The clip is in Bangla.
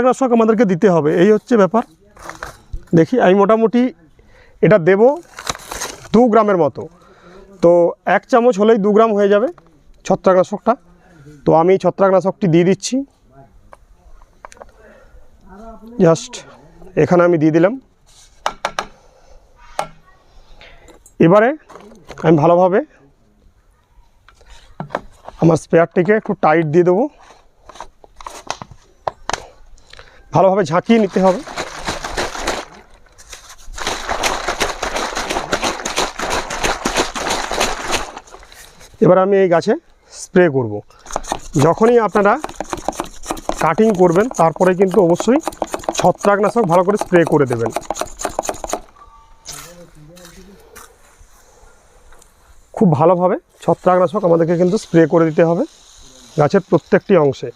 ছত্রাকনাশক আমাদেরকে দিতে হবে, এই হচ্ছে ব্যাপার। দেখি, আমি মোটামুটি এটা দেব দু গ্রামের মতো। তো এক চামচ হলেই দু গ্রাম হয়ে যাবে ছত্রাকনাশকটা। তো আমি ছত্রাকনাশকটি দিয়ে দিচ্ছি। জাস্ট এখানে আমি দিয়ে দিলাম। এবারে আমি ভালোভাবে আমার স্পেয়ারটিকে একটু টাইট দিয়ে দেবো। ভালোভাবে ঝাঁকিয়ে নিতে হবে। এবার আমি এই গাছে স্প্রে করব। যখনই আপনারা কাটিং করবেন, তারপরে কিন্তু অবশ্যই ছত্রাকনাশক ভালো করে স্প্রে করে দেবেন। খুব ভালোভাবে ছত্রাকনাশক আমাদেরকে কিন্তু স্প্রে করে দিতে হবে গাছের প্রত্যেকটি অংশে।